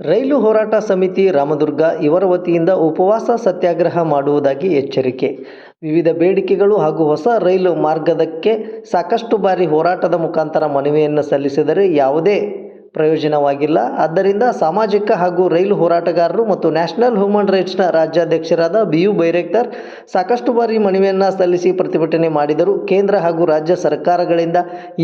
ರೈಲು ಹೋರಾಟ ಸಮಿತಿ ರಾಮದುರ್ಗ ಇವರ ವತಿಯಿಂದ ಉಪವಾಸ ಸತ್ಯಾಗ್ರಹ ಮಾಡುವುದಾಗಿ ಎಚ್ಚರಿಕೆ. ವಿವಿಧ ಬೇಡಿಕೆಗಳು ಹಾಗೂ ಹೊಸ ರೈಲು ಮಾರ್ಗದಕ್ಕೆ ಸಾಕಷ್ಟು ಬಾರಿ ಹೋರಾಟದ ಮುಖಾಂತರ ಮನವಿಯನ್ನು ಸಲ್ಲಿಸಿದರೆ ಯಾವುದೇ ಪ್ರಯೋಜನವಾಗಿಲ್ಲ. ಆದ್ದರಿಂದ ಸಾಮಾಜಿಕ ಹಾಗೂ ರೈಲು ಹೋರಾಟಗಾರರು ಮತ್ತು ನ್ಯಾಷನಲ್ ಹ್ಯೂಮನ್ ರೈಟ್ಸ್ನ ರಾಜ್ಯಾಧ್ಯಕ್ಷರಾದ ಬಿ ಯು ಬೈರೇಕ್ತರ್ ಸಾಕಷ್ಟು ಬಾರಿ ಮನವಿಯನ್ನು ಸಲ್ಲಿಸಿ ಪ್ರತಿಭಟನೆ ಮಾಡಿದರು. ಕೇಂದ್ರ ಹಾಗೂ ರಾಜ್ಯ ಸರ್ಕಾರಗಳಿಂದ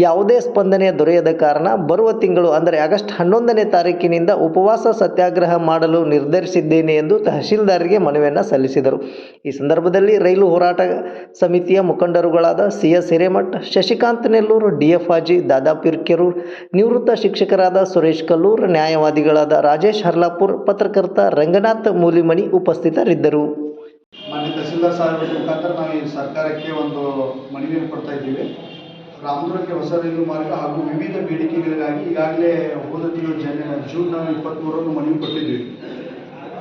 ಯಾವುದೇ ಸ್ಪಂದನೆ ದೊರೆಯದ ಕಾರಣ ಬರುವ ತಿಂಗಳು, ಅಂದರೆ ಆಗಸ್ಟ್ ಹನ್ನೊಂದನೇ ತಾರೀಕಿನಿಂದ ಉಪವಾಸ ಸತ್ಯಾಗ್ರಹ ಮಾಡಲು ನಿರ್ಧರಿಸಿದ್ದೇನೆ ಎಂದು ತಹಶೀಲ್ದಾರ್ಗೆ ಮನವಿಯನ್ನು ಸಲ್ಲಿಸಿದರು. ಈ ಸಂದರ್ಭದಲ್ಲಿ ರೈಲು ಹೋರಾಟ ಸಮಿತಿಯ ಮುಖಂಡರುಗಳಾದ C S Hiremath, Shashikant Nellur, D F G Dadapeer Kerur, ನಿವೃತ್ತ ಶಿಕ್ಷಕರಾದ ಸುರೇಶ್ ಕಲ್ಲೂರ್, ನ್ಯಾಯವಾದಿಗಳಾದ ರಾಜೇಶ್ ಹರ್ಲಾಪುರ್, ಪತ್ರಕರ್ತ ರಂಗನಾಥ್ ಮೂಲಿಮಣಿ ಉಪಸ್ಥಿತರಿದ್ದರು. ಮಾನ್ಯ ತಹಸೀಲ್ದಾರ್ ಸಾಹೇಬ್ ಮುಖಾಂತರ ನಾವು ಈ ಸರ್ಕಾರಕ್ಕೆ ಒಂದು ಮನವಿ ಕೊಡ್ತಾ ಇದ್ದೀವಿ. ರಾಮದುರ್ಗಕ್ಕೆ ಹೊಸ ರೈಲು ಮಾರ್ಗ ಹಾಗೂ ವಿವಿಧ ಬೇಡಿಕೆಗಳಿಗಾಗಿ ಈಗಾಗಲೇ ಹೋದ ತಿಂಗಳು ಜನ, ಜೂನ್ ಇಪ್ಪತ್ತ್ಮೂರನ್ನು ಮನವಿ ಕೊಟ್ಟಿದ್ವಿ.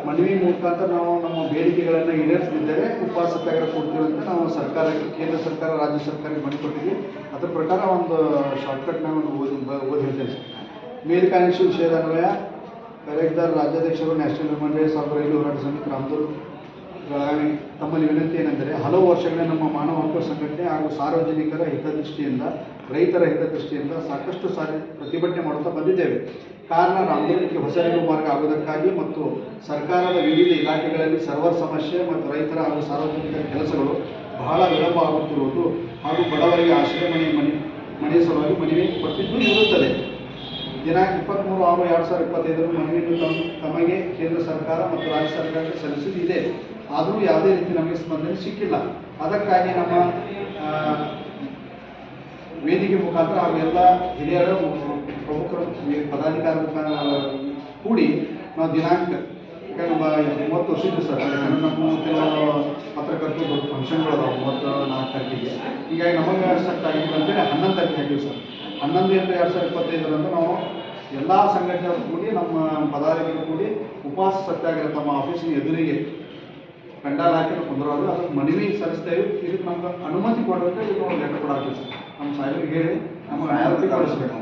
ಮನವಿ ಮುಖಾಂತರ ನಾವು ನಮ್ಮ ಬೇಡಿಕೆಗಳನ್ನು ಈಡೇರಿಸಿದ್ದೇವೆ ಉಪವಾಸ ಸತ್ಯಾಗ್ರಹ ಕೊಡ್ತೀವಿ ನಾವು ಸರ್ಕಾರಕ್ಕೆ, ಕೇಂದ್ರ ಸರ್ಕಾರ, ರಾಜ್ಯ ಸರ್ಕಾರಕ್ಕೆ ಮನವಿ ಕೊಟ್ಟಿದ್ವಿ. ಅದರ ಪ್ರಕಾರ ಒಂದು ಶಾರ್ಟ್ಕಟ್ನ ಒಂದು ಓದಿ ಓದಿ ಮೇಲ್ಕಾಣಿಸುವ ವಿಷಯದ ಅನ್ವಯ ಕಲೆಕ್ಟರ್ ರಾಜ್ಯಾಧ್ಯಕ್ಷರು, ನ್ಯಾಷನಲ್ ಹ್ಯೂಮನ್ ರೈಟ್ಸ್ ಹಾಗೂ ರೈಲು ಹೋರಾಟ ಸಮಿತಿ ತಮ್ಮಲ್ಲಿ ವಿನಂತಿ ಏನೆಂದರೆ ಹಲವು ವರ್ಷಗಳ ನಮ್ಮ ಮಾನವ ಹಕ್ಕು ಸಂಘಟನೆ ಹಾಗೂ ಸಾರ್ವಜನಿಕರ ಹಿತದೃಷ್ಟಿಯಿಂದ, ರೈತರ ಹಿತದೃಷ್ಟಿಯಿಂದ ಸಾಕಷ್ಟು ಸಾರಿ ಪ್ರತಿಭಟನೆ ಮಾಡುತ್ತಾ ಬಂದಿದ್ದೇವೆ. ಕಾರಣ ರಾಮದುರ್ಗಕ್ಕೆ ಹೊಸ ರೈಲು ಮಾರ್ಗ ಆಗುವುದಕ್ಕಾಗಿ ಮತ್ತು ಸರ್ಕಾರದ ವಿವಿಧ ಇಲಾಖೆಗಳಲ್ಲಿ ಸರ್ವರ್ ಸಮಸ್ಯೆ ಮತ್ತು ರೈತರ ಹಾಗೂ ಸಾರ್ವಜನಿಕರ ಕೆಲಸಗಳು ಬಹಳ ವಿಳಂಬ ಆಗುತ್ತಿರುವುದು ಹಾಗೂ ಬಡವರಿಗೆ ಆಶ್ರಯ ಮನೆ ಮನೆ, ಮನೆಯ ಸಲುವಾಗಿ ಮನವಿ ಕೊಟ್ಟಿದ್ದು ಇರುತ್ತದೆ. ದಿನಾಂಕ ಇಪ್ಪತ್ತ್ಮೂರು ಆರು ಎರಡು ಸಾವಿರದ ಇಪ್ಪತ್ತೈದರ ಮನವಿಯನ್ನು ತಮ್ಮ ತಮಗೆ ಕೇಂದ್ರ ಸರ್ಕಾರ ಮತ್ತು ರಾಜ್ಯ ಸರ್ಕಾರಕ್ಕೆ ಸಲ್ಲಿಸಿದೆ ಆದರೂ ಯಾವುದೇ ರೀತಿ ನಮಗೆ ಸ್ಪಂದನೆ ಸಿಕ್ಕಿಲ್ಲ. ಅದಕ್ಕಾಗಿ ನಮ್ಮ ವೇದಿಕೆ ಮುಖಾಂತರ ಎಲ್ಲ ಹಿರಿಯರ ಪ್ರಮುಖರು ಪದಾಧಿಕಾರಿಗಳ ಕೂಡಿ ನಾವು ದಿನಾಂಕ ನಮ್ಮ ಮೂವತ್ತು ವರ್ಷ ಇದೆ ಸರ್. ನಮ್ಮ ಪತ್ರಕರ್ತರು ದೊಡ್ಡ ಫಂಕ್ಷನ್ಗಳು ಅದಾವೆ ಮೂವತ್ತು ನಾಲ್ಕು ತಾರೀಕಿಗೆ. ಹೀಗಾಗಿ ನಮಗೆ ಸೆಟ್ ಆಗಿಲ್ಲ ಅಂತೇಳಿ ಹನ್ನೊಂದು ತಾರೀಕು ಹಾಕಿವಿ ಸರ್. ಹನ್ನೊಂದು ಎಂಟು ಎರಡು ಸಾವಿರದ ಇಪ್ಪತ್ತೈದರಂದು ನಾವು ಎಲ್ಲ ಸಂಘಟನೆಗಳು ಕೂಡಿ ನಮ್ಮ ಪದಾಧಿಕಾರಿಗಳು ಕೂಡಿ ಉಪವಾಸ ಸತ್ಯಾಗ್ರಹ ತಮ್ಮ ಆಫೀಸಿನ ಎದುರಿಗೆ ಪೆಂಡಾಲ್ ಹಾಕಿ ಕುಂದ್ರೋದು. ಅದಕ್ಕೆ ಮನವಿ ಸಲ್ಲಿಸ್ತೇವೆ ಇದಕ್ಕೆ ನಮ್ಗೆ ಅನುಮತಿ ಕೊಡಬೇಕು ಇದಕ್ಕೆ ಒಂದು ಲೆಟರ್ ಕೊಡಾಕ್ತೀವಿ ಸರ್ ನಮ್ಮ ಸಾಹೇಬ್ರಿಗೆ ಹೇಳಿ ನಮಗೆ ಅನುಮತಿ ಕೊಡಿಸ್ಬೇಕು